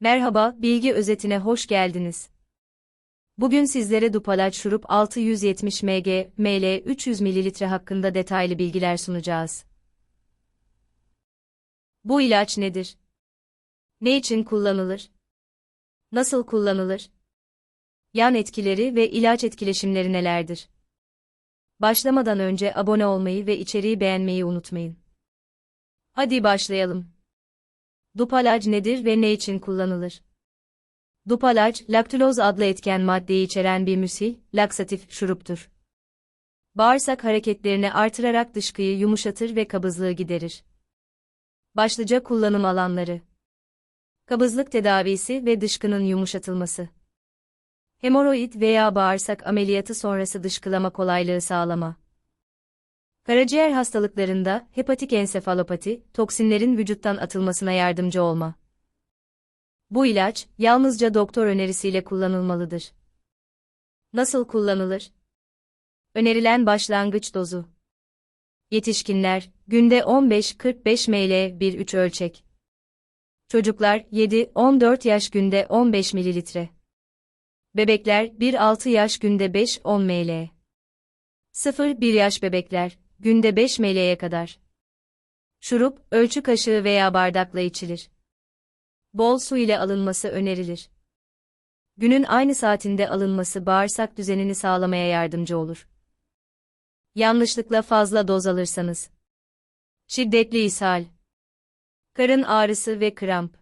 Merhaba, bilgi özetine hoş geldiniz. Bugün sizlere Dupalac şurup 670 mg, ml 300 ml hakkında detaylı bilgiler sunacağız. Bu ilaç nedir? Ne için kullanılır? Nasıl kullanılır? Yan etkileri ve ilaç etkileşimleri nelerdir? Başlamadan önce abone olmayı ve içeriği beğenmeyi unutmayın. Hadi başlayalım. Dupalac nedir ve ne için kullanılır? Dupalac, laktuloz adlı etken maddeyi içeren bir müsil, laksatif şuruptur. Bağırsak hareketlerini artırarak dışkıyı yumuşatır ve kabızlığı giderir. Başlıca kullanım alanları. Kabızlık tedavisi ve dışkının yumuşatılması. Hemoroid veya bağırsak ameliyatı sonrası dışkılama kolaylığı sağlama. Karaciğer hastalıklarında hepatik ensefalopati, toksinlerin vücuttan atılmasına yardımcı olma. Bu ilaç, yalnızca doktor önerisiyle kullanılmalıdır. Nasıl kullanılır? Önerilen başlangıç dozu. Yetişkinler, günde 15-45 ml 1-3 ölçek. Çocuklar, 7-14 yaş günde 15 mililitre. Bebekler, 1-6 yaş günde 5-10 ml. 0-1 yaş bebekler, günde 5 ml'ye kadar. Şurup, ölçü kaşığı veya bardakla içilir. Bol su ile alınması önerilir. Günün aynı saatinde alınması bağırsak düzenini sağlamaya yardımcı olur. Yanlışlıkla fazla doz alırsanız. Şiddetli ishal. Karın ağrısı ve kramp.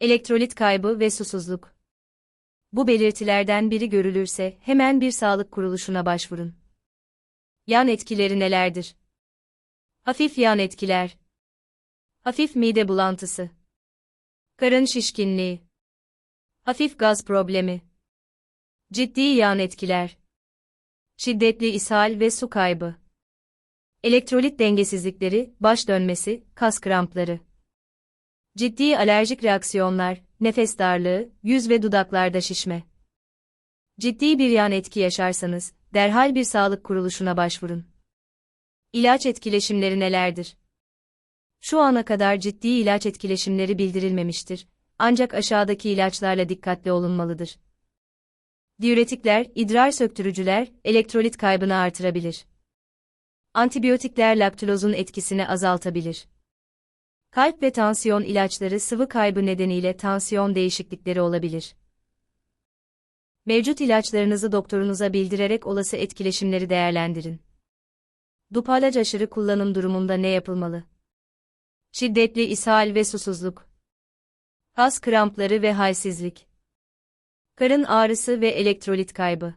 Elektrolit kaybı ve susuzluk. Bu belirtilerden biri görülürse hemen bir sağlık kuruluşuna başvurun. Yan etkileri nelerdir? Hafif yan etkiler. Hafif mide bulantısı. Karın şişkinliği. Hafif gaz problemi. Ciddi yan etkiler. Şiddetli ishal ve su kaybı. Elektrolit dengesizlikleri, baş dönmesi, kas krampları. Ciddi alerjik reaksiyonlar, nefes darlığı, yüz ve dudaklarda şişme. Ciddi bir yan etki yaşarsanız, derhal bir sağlık kuruluşuna başvurun. İlaç etkileşimleri nelerdir? Şu ana kadar ciddi ilaç etkileşimleri bildirilmemiştir, ancak aşağıdaki ilaçlarla dikkatli olunmalıdır. Diüretikler, idrar söktürücüler, elektrolit kaybını artırabilir. Antibiyotikler laktulozun etkisini azaltabilir. Kalp ve tansiyon ilaçları sıvı kaybı nedeniyle tansiyon değişiklikleri olabilir. Mevcut ilaçlarınızı doktorunuza bildirerek olası etkileşimleri değerlendirin. Dupalac aşırı kullanım durumunda ne yapılmalı? Şiddetli ishal ve susuzluk. Kas krampları ve halsizlik. Karın ağrısı ve elektrolit kaybı.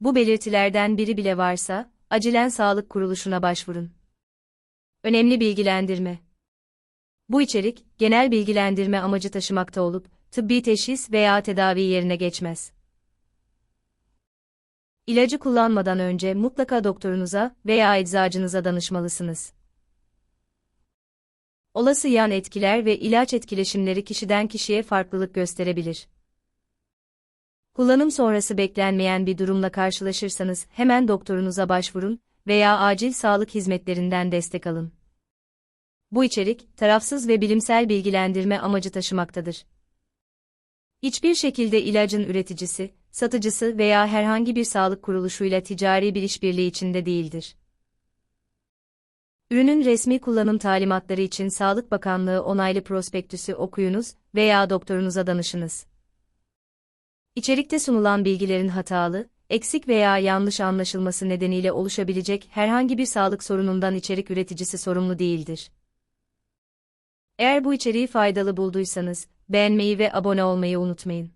Bu belirtilerden biri bile varsa, acilen sağlık kuruluşuna başvurun. Önemli bilgilendirme. Bu içerik, genel bilgilendirme amacı taşımakta olup, tıbbi teşhis veya tedavi yerine geçmez. İlacı kullanmadan önce mutlaka doktorunuza veya eczacınıza danışmalısınız. Olası yan etkiler ve ilaç etkileşimleri kişiden kişiye farklılık gösterebilir. Kullanım sonrası beklenmeyen bir durumla karşılaşırsanız hemen doktorunuza başvurun veya acil sağlık hizmetlerinden destek alın. Bu içerik, tarafsız ve bilimsel bilgilendirme amacı taşımaktadır. Hiçbir şekilde ilacın üreticisi, satıcısı veya herhangi bir sağlık kuruluşuyla ticari bir işbirliği içinde değildir. Ürünün resmi kullanım talimatları için Sağlık Bakanlığı onaylı prospektüsü okuyunuz veya doktorunuza danışınız. İçerikte sunulan bilgilerin hatalı, eksik veya yanlış anlaşılması nedeniyle oluşabilecek herhangi bir sağlık sorunundan içerik üreticisi sorumlu değildir. Eğer bu içeriği faydalı bulduysanız, beğenmeyi ve abone olmayı unutmayın.